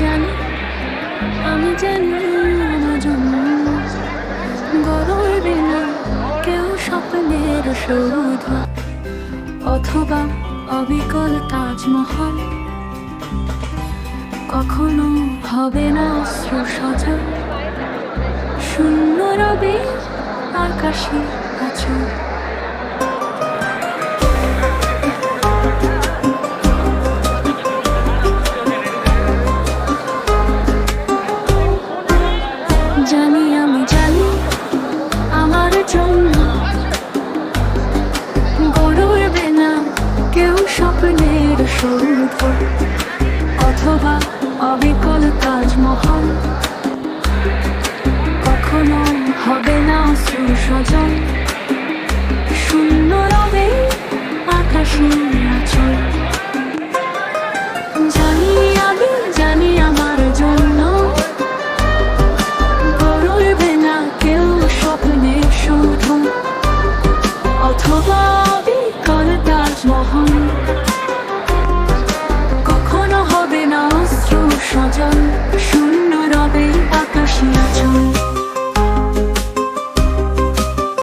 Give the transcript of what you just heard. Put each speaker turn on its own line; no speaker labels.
জানি, আমি জানি গড়বে না কেউ স্বপ্নের সৌধ অথবা অবিকল তাজমহল, কখনো হবে না অস্ত্র সজল শূন্য রবে আকাশে আছো। জানি আমি জানি আমার জন্য। গড়বে না কেউ স্বপ্নের সৌধ অথবা অবিকল তাজমহল। কখনো হবে না সুসজন শূন্য রবে আকাশে তাজমহল কখনো হবে না অস্ত্র সজল শূন্য রবে আকাশিয়া আচল।